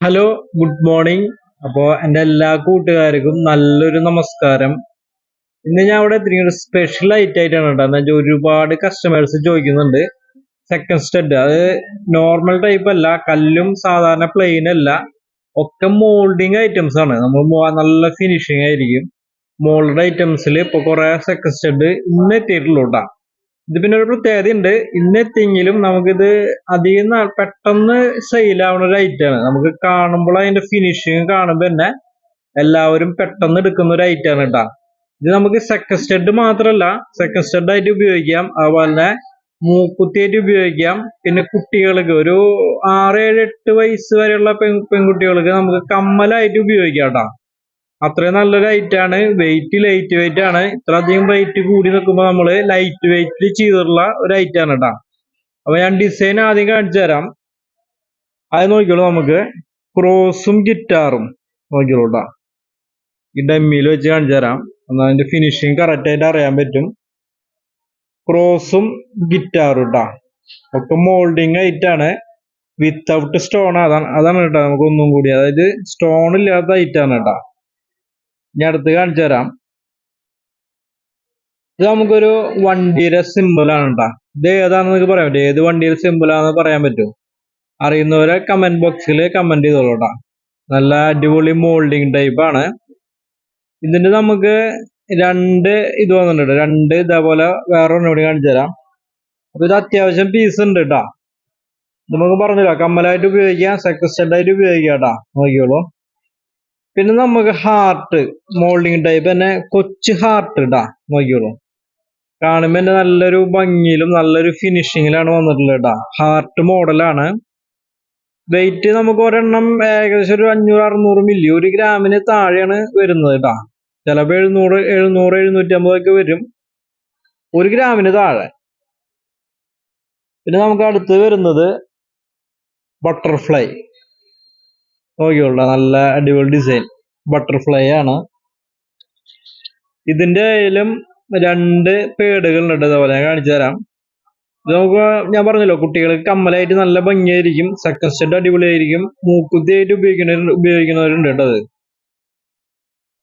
Hello good morning അപ്പോൾ എന്റെ എല്ലാ കൂട്ടുകാർക്കും നല്ലൊരു നമസ്കാരം. ഇന്ന് ഞാൻ അവിടെ എത്തിരിക്കുന്ന സ്പെഷ്യൽ ഐറ്റം ആയിട്ടാണ് കേട്ടോ. എന്താ വെച്ചാൽ ഒരുപാട് കസ്റ്റമേഴ്സ് ചോദിക്കുന്നുണ്ട്. സെക്കൻഡ് സ്റ്റെഡ് അത് നോർമൽ ടൈപ്പ് അല്ല കല്ലും സാധാരണ പ്ലെയിൻ അല്ല. ഒക്കെ മോൾഡിങ് ഐറ്റംസ് ആണ്. നമ്മൾ നല്ല ഫിനിഷിങ് ആയിരിക്കും. മോൾഡ് ഐറ്റംസിൽ ഇപ്പോൾ കുറെ സെക്കൻഡ് സ്റ്റഡ് ഇന്ന് എത്തിയിട്ടുള്ളൂ കേട്ടോ. ഇത് പിന്നെ ഒരു പ്രത്യേകത ഉണ്ട് ഇന്ന് എത്തിയെങ്കിലും നമുക്കിത് അധികം പെട്ടെന്ന് സെയിൽ ആവുന്ന ഒരു ഐറ്റമാണ് നമുക്ക് കാണുമ്പോൾ അതിന്റെ ഫിനിഷിങ് കാണുമ്പോൾ തന്നെ എല്ലാവരും പെട്ടെന്ന് എടുക്കുന്ന ഒരു ഐറ്റാണ് കേട്ടോ. ഇത് നമുക്ക് സെക്കൻഡ് സ്റ്റെഡ് മാത്രമല്ല സെക്കൻഡ് സ്റ്റെഡ് ആയിട്ട് ഉപയോഗിക്കാം. അതുപോലെ തന്നെ മൂക്കുത്തിയായിട്ട് ഉപയോഗിക്കാം. പിന്നെ കുട്ടികൾക്ക് ഒരു ആറ് ഏഴ് എട്ട് വയസ്സ് വരെയുള്ള പെൺ പെൺകുട്ടികൾക്ക് നമുക്ക് കമ്മലായിട്ട് ഉപയോഗിക്കാം കേട്ടാ. അത്രയും നല്ലൊരു ഐറ്റാണ് വെയിറ്റ് ലൈറ്റ് വെയിറ്റ് ആണ്. ഇത്ര അധികം വെയിറ്റ് കൂടി നിൽക്കുമ്പോൾ നമ്മൾ ലൈറ്റ് വെയിറ്റിൽ ചെയ്തിട്ടുള്ള ഒരു ഐറ്റാണ് കേട്ടാ അപ്പൊ ഞാൻ ഡിസൈൻ ആദ്യം കാണിച്ചു തരാം. അത് നോക്കിയോളൂ നമുക്ക്. ക്രോസും ഗിറ്റാറും നോക്കിയോളൂ കേട്ടാ ഈ ഡമ്മിയിൽ വെച്ച് കാണിച്ചു തരാം. എന്നാൽ അതിന്റെ ഫിനിഷിങ് കറക്റ്റ് ആയിട്ട് അറിയാൻ പറ്റും. ക്രോസും ഗിറ്റാറും കേട്ടാ ഒക്കെ മോൾഡിങ് ആയിട്ടാണ് വിത്തൗട്ട് സ്റ്റോൺ അതാണ് അതാണ് കേട്ടോ നമുക്ക് ഒന്നും കൂടി. അതായത് സ്റ്റോൺ ഇല്ലാത്ത ഐറ്റാണ് കേട്ടാ ഞാൻ അടുത്ത് കാണിച്ചു തരാം. ഇത് നമുക്കൊരു വണ്ടിയുടെ സിമ്പിൾ ആണ് കേട്ടാ ഇത് ഏതാണെന്ന് നിങ്ങൾക്ക് പറയാൻ പറ്റും? ഏത് വണ്ടിയുടെ സിമ്പിൾ ആണെന്ന് പറയാൻ പറ്റും? അറിയുന്നവരെ കമന്റ് ബോക്സിൽ കമന്റ് ചെയ്തോളൂ കേട്ടാ നല്ല അടിപൊളി മോൾഡിങ് ടൈപ്പ് ആണ്. ഇതിന്റെ നമുക്ക് രണ്ട് ഇത് വന്നിട്ടുണ്ട്. രണ്ട് ഇതേപോലെ വേറെ ഒന്നും കൂടി കാണിച്ചു തരാം. അപ്പൊ ഇത് അത്യാവശ്യം പീസ് ഉണ്ട് കേട്ടാ നമുക്ക് പറഞ്ഞില്ല കമ്മലായിട്ട് ഉപയോഗിക്കാം സെക്കൻഡ് ആയിട്ട് ഉപയോഗിക്കാം കേട്ടാ നോക്കിയോളൂ പിന്നെ നമുക്ക് ഹാർട്ട് മോൾഡിങ് ടൈപ്പ് തന്നെ കൊച്ചു ഹാർട്ട് ഇടാ. നോക്കിയോളൂ കാണുമ്പോ തന്നെ നല്ലൊരു ഭംഗിയിലും നല്ലൊരു ഫിനിഷിങ്ങിലാണ് വന്നിട്ടുള്ളത് ഇടാ ഹാർട്ട് മോഡലാണ് വെയിറ്റ് നമുക്ക് ഒരെണ്ണം ഏകദേശം ഒരു അഞ്ഞൂറ് അറുന്നൂറ് മില്ലി ഒരു ഗ്രാമിന് താഴെയാണ് വരുന്നത് ഇടാ ചിലപ്പോ എഴുന്നൂറ് എഴുന്നൂറ് എഴുന്നൂറ്റി അമ്പതൊക്കെ വരും. ഒരു ഗ്രാമിന് താഴെ. പിന്നെ നമുക്ക് അടുത്ത് വരുന്നത് ബട്ടർഫ്ലൈ നോക്കിയോളൂ നല്ല അടിപൊളി ഡിസൈൻ ബട്ടർഫ്ലൈ ആണ്. ഇതിന്റെ ആയാലും രണ്ട് പേടുകൾ ഉണ്ട് ഇതേപോലെ. ഞാൻ കാണിച്ചു തരാം. ഇത് നമുക്ക് ഞാൻ പറഞ്ഞല്ലോ കുട്ടികൾക്ക് കമ്മലായിട്ട് നല്ല ഭംഗിയായിരിക്കും. സെക്കൻഡ് ആയിരിക്കും അടിപൊളിയായിരിക്കും. മൂക്കുത്തിയായിട്ട് ഉപയോഗിക്കുന്ന ഉപയോഗിക്കുന്നവരുണ്ട് കേട്ടത്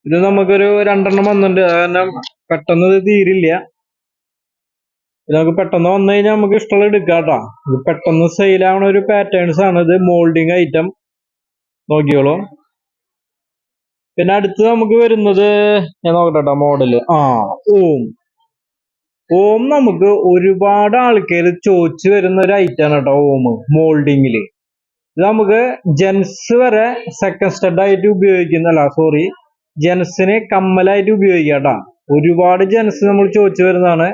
ഇത്. നമുക്കൊരു രണ്ടെണ്ണം വന്നിട്ടുണ്ട്. കാരണം പെട്ടെന്ന് ഇത് തീരില്ല. നമുക്ക് പെട്ടെന്ന് വന്നു കഴിഞ്ഞാൽ നമുക്ക് ഇഷ്ടമുള്ള എടുക്കാം കേട്ടോ. ഇത് പെട്ടെന്ന് ആവുന്ന ഒരു പാറ്റേൺസ് ആണ്. ഇത് മോൾഡിങ് ഐറ്റം നോക്കിയോളൂ പിന്നെ അടുത്ത് നമുക്ക് വരുന്നത് ഞാൻ നോക്കട്ടെ മോഡൽ ആ ഓം. ഓം നമുക്ക് ഒരുപാട് ആൾക്കാർ ചോദിച്ചു വരുന്ന ഒരു ഐറ്റം ആണ് കേട്ടോ ഓം മോൾഡിങ്ങിൽ ഇത് നമുക്ക് ജെൻസ് വരെ സെക്കൻഡ് സ്റ്റഡ് ആയിട്ട് ഉപയോഗിക്കുന്നല്ല സോറി ജെൻസിനെ കമ്മലായിട്ട് ഉപയോഗിക്കാം ഒരുപാട് ജെൻസ് നമ്മൾ ചോദിച്ചു വരുന്നതാണ്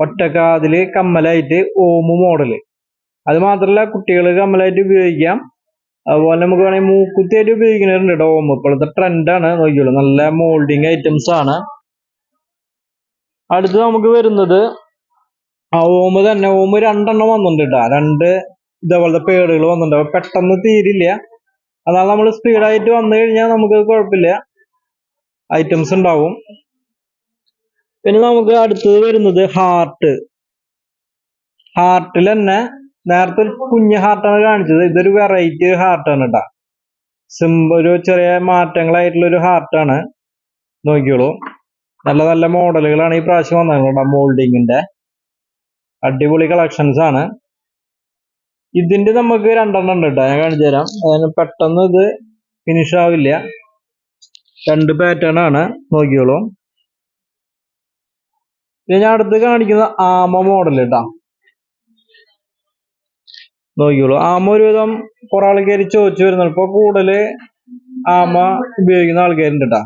ഒറ്റക്കാതിൽ കമ്മലായിട്ട് ഓം മോഡൽ അത് മാത്രമല്ല കുട്ടികൾ കമ്മലായിട്ട് ഉപയോഗിക്കാം. അതുപോലെ നമുക്ക് വേണമെങ്കിൽ മൂക്കുത്തിയായിട്ട് ഉപയോഗിക്കുന്നവരുണ്ട് ഓം ഇപ്പോഴത്തെ ട്രെൻഡാണ് നോക്കിയോളൂ നല്ല മോൾഡിങ് ഐറ്റംസ് ആണ്. അടുത്ത് നമുക്ക് വരുന്നത് ആ ഓമ് തന്നെ. ഓമ് രണ്ടെണ്ണം വന്നിട്ടുണ്ട് കേട്ടോ രണ്ട് ഇതേപോലത്തെ പേടുകൾ വന്നിട്ടുണ്ട്. അപ്പൊ പെട്ടെന്ന് തീരില്ല. അതാണ് നമ്മൾ സ്പീഡായിട്ട് വന്നു കഴിഞ്ഞാൽ നമുക്ക് കുഴപ്പമില്ല. ഐറ്റംസ് ഉണ്ടാവും. പിന്നെ നമുക്ക് അടുത്തത് വരുന്നത് ഹാർട്ട് ഹാർട്ടിൽ തന്നെ നേരത്തെ ഒരു കുഞ്ഞ് ഹാർട്ടാണ് കാണിച്ചത്. ഇതൊരു വെറൈറ്റി ഹാർട്ടാണ് കേട്ടാ സിമ്പിൾ ഒരു ചെറിയ മാറ്റങ്ങളായിട്ടുള്ള ഒരു ഹാർട്ടാണ് നോക്കിയോളൂ നല്ല നല്ല മോഡലുകളാണ് ഈ പ്രാവശ്യം വന്നത് മോൾഡിങ്ങിന്റെ അടിപൊളി കളക്ഷൻസ് ആണ്. ഇതിന്റെ നമുക്ക് രണ്ടെണ്ണം ഉണ്ട് കേട്ടോ ഞാൻ കാണിച്ചു തരാം. അതിന് പെട്ടെന്ന് ഇത് ഫിനിഷ് ആവില്ല. രണ്ട് പാറ്റേൺ ആണ്. നോക്കിയോളൂ ഞാൻ അടുത്ത് കാണിക്കുന്ന ആമ മോഡൽ കേട്ടാ നോക്കിയോളൂ ആമ ഒരുവിധം കുറെ ആൾക്കാർ ചോദിച്ചു വരുന്നുണ്ട്. ഇപ്പൊ കൂടുതൽ ആമ ഉപയോഗിക്കുന്ന ആൾക്കാരുണ്ട് കേട്ടാ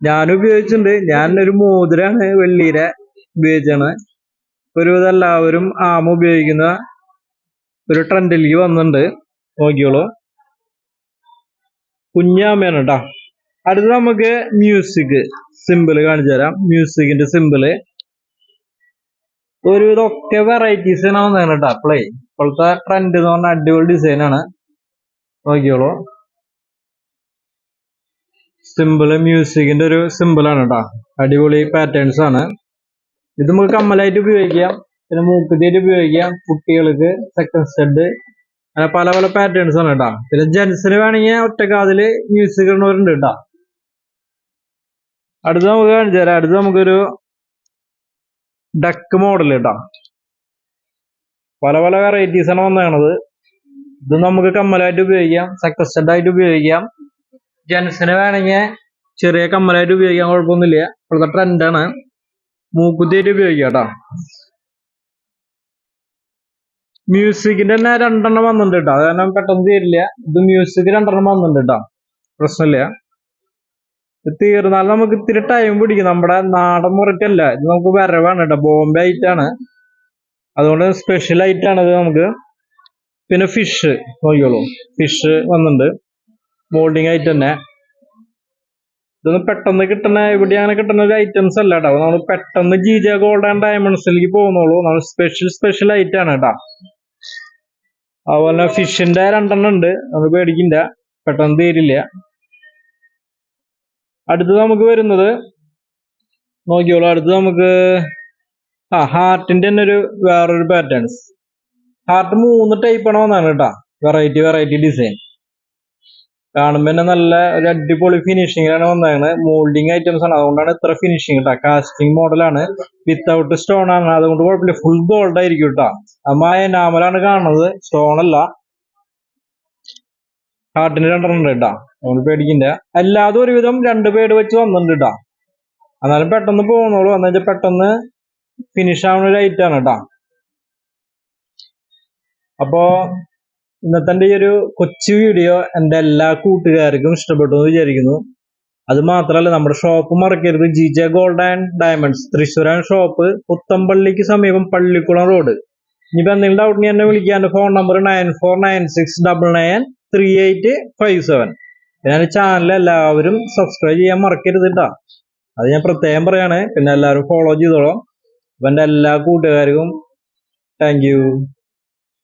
ഞാൻ ഉപയോഗിച്ചിട്ടുണ്ട്. ഞാൻ ഒരു മോതിരാണ് വെള്ളീര ഉപയോഗിച്ചാണ് ഒരുവിധം എല്ലാവരും ആമ ഉപയോഗിക്കുന്ന ഒരു ട്രെൻഡിലേക്ക് വന്നിട്ടുണ്ട്. നോക്കിയോളൂ കുഞ്ഞാമയാണ് കേട്ടാ അടുത്ത് നമുക്ക് മ്യൂസിക് സിമ്പിൾ കാണിച്ചു തരാം. മ്യൂസിക്കിന്റെ സിമ്പിൾ ഒരുവിധം ഒക്കെ വെറൈറ്റീസ് ആണ് കേട്ടാ പ്ലേ ഇപ്പോഴത്തെ ട്രെൻഡ് എന്ന് പറഞ്ഞാൽ അടിപൊളി ഡിസൈൻ ആണ്. നോക്കിയോളൂ സിമ്പിൾ മ്യൂസിക്കിന്റെ ഒരു സിമ്പിൾ ആണ് കേട്ടോ അടിപൊളി പാറ്റേൺസ് ആണ്. ഇത് നമുക്ക് കമ്മലായിട്ട് ഉപയോഗിക്കാം. പിന്നെ മൂക്കുത്തിയായിട്ട് ഉപയോഗിക്കാം. കുട്ടികൾക്ക് സെക്കൻഡ് സ്റ്റഡ് അങ്ങനെ പല പല പാറ്റേൺസ് ആണ് കേട്ടോ പിന്നെ ജെൻസിന് വേണമെങ്കിൽ ഒറ്റക്കാതിൽ മ്യൂസിക് ഇടുന്നവരുണ്ട് കേട്ടോ അടുത്ത് നമുക്ക് കാണിച്ചു തരാം അടുത്ത് നമുക്കൊരു ഡക്ക് മോഡൽ കേട്ടാ പല പല വെറൈറ്റീസ് ആണ് വന്നേണത് ഇത് നമുക്ക് കമ്മലായിട്ട് ഉപയോഗിക്കാം സക്സസ്ഡ് ആയിട്ട് ഉപയോഗിക്കാം. ജെൻസിന് വേണമെങ്കിൽ ചെറിയ കമ്മലായിട്ട് ഉപയോഗിക്കാൻ കുഴപ്പമൊന്നുമില്ല. ഇപ്പോഴത്തെ ട്രെൻഡാണ് മൂക്കുത്തിയായിട്ട് ഉപയോഗിക്കാം കേട്ടോ. മ്യൂസിക്കിന്റെ തന്നെ രണ്ടെണ്ണം വന്നിട്ടുണ്ട് കേട്ടോ. അത് കാരണം പെട്ടെന്ന് തീരില്ല. ഇത് മ്യൂസിക് രണ്ടെണ്ണം വന്നിട്ടുണ്ട് കേട്ടോ. പ്രശ്നമില്ല. തീർന്നാൽ നമുക്ക് ഇത്തിരി ടൈം പിടിക്കും. നമ്മുടെ നാടൻ മുറയ്ക്കല്ല ഇത് നമുക്ക് വരവാണ് കേട്ടോ. ബോംബെ ഐറ്റാണ് അതുകൊണ്ട് സ്പെഷ്യൽ ആയിട്ടാണത് നമുക്ക്. പിന്നെ ഫിഷ് നോക്കിയോളൂ ഫിഷ് വന്നിട്ടുണ്ട്. മോൾഡിങ് ആയിട്ട് തന്നെ. ഇതൊന്നും പെട്ടെന്ന് കിട്ടുന്ന ഇവിടെ അങ്ങനെ കിട്ടുന്ന ഒരു ഐറ്റംസ് അല്ല കേട്ടോ നമ്മൾ പെട്ടെന്ന് ജീജ ഗോൾഡ് ആൻഡ് ഡയമണ്ട്സിലേക്ക് പോകുന്നുള്ളൂ. നമ്മൾ സ്പെഷ്യൽ സ്പെഷ്യൽ ഐറ്റാണ് കേട്ടോ അതുപോലെ ഫിഷിന്റെ രണ്ടെണ്ണം ഉണ്ട്. നമ്മൾ പേടിക്കില്ല. പെട്ടെന്ന് തീരില്ല. അടുത്ത് നമുക്ക് വരുന്നത് നോക്കിയോളൂ അടുത്ത് നമുക്ക് ആ ഹാർട്ടിന്റെ തന്നെ ഒരു വേറൊരു പാറ്റേൺസ് ഹാർട്ട് മൂന്ന് ടൈപ്പ് ആണ് വന്നാണ് കേട്ടാ. വെറൈറ്റി വെറൈറ്റി ഡിസൈൻ കാണുമ്പോൾ തന്നെ നല്ല ഒരു അടിപൊളി ഫിനിഷിങ്ങിലാണ് വന്നതാണ്. മോൾഡിങ് ഐറ്റംസ് ആണ്. അതുകൊണ്ടാണ് ഇത്ര ഫിനിഷിങ് കേട്ടോ കാസ്റ്റിംഗ് മോഡലാണ് വിത്തൗട്ട് സ്റ്റോൺ ആണ്. അതുകൊണ്ട് കുഴപ്പമില്ല. ഫുൾ ഗോൾഡ് ആയിരിക്കും കേട്ടോ അമ്മ എനാമലാണ് കാണുന്നത്. സ്റ്റോൺ അല്ല. ഹാർട്ടിന് രണ്ടെണ്ണം കേട്ടാ നമ്മൾ പേടിക്കില്ല അല്ലാതെ ഒരുവിധം രണ്ട് പേട് വെച്ച് വന്നിട്ടുണ്ട് കേട്ടാ എന്നാലും പെട്ടെന്ന് പോകുന്നുള്ളൂ. എന്ന് പെട്ടെന്ന് ഫിനിഷ് ആവുന്ന ഒരു ഐറ്റാണ് കേട്ടോ അപ്പോ ഇന്നത്തെ ഈ ഒരു കൊച്ചു വീഡിയോ എന്റെ എല്ലാ കൂട്ടുകാർക്കും ഇഷ്ടപ്പെട്ടു എന്ന് വിചാരിക്കുന്നു. അത് മാത്രമല്ല നമ്മുടെ ഷോപ്പ് മറക്കരുത്. G J gold and diamonds തൃശ്ശൂരാൻ shop പുത്തമ്പള്ളിക്ക് സമീപം പള്ളിക്കുളം റോഡ് ഇനിയിപ്പോൾ എന്തെങ്കിലും ഡൗട്ട് എന്നെ വിളിക്കുക എന്റെ phone number nine four nine six double nine three eight five seven. ഞാൻ ചാനൽ എല്ലാവരും സബ്സ്ക്രൈബ് ചെയ്യാൻ മറക്കരുത് കേട്ടോ അത് ഞാൻ പ്രത്യേകം പറയാണ്. പിന്നെ എല്ലാവരും ഫോളോ ചെയ്തോളാം. എന്റെ എല്ലാ കൂട്ടുകാർക്കും താങ്ക്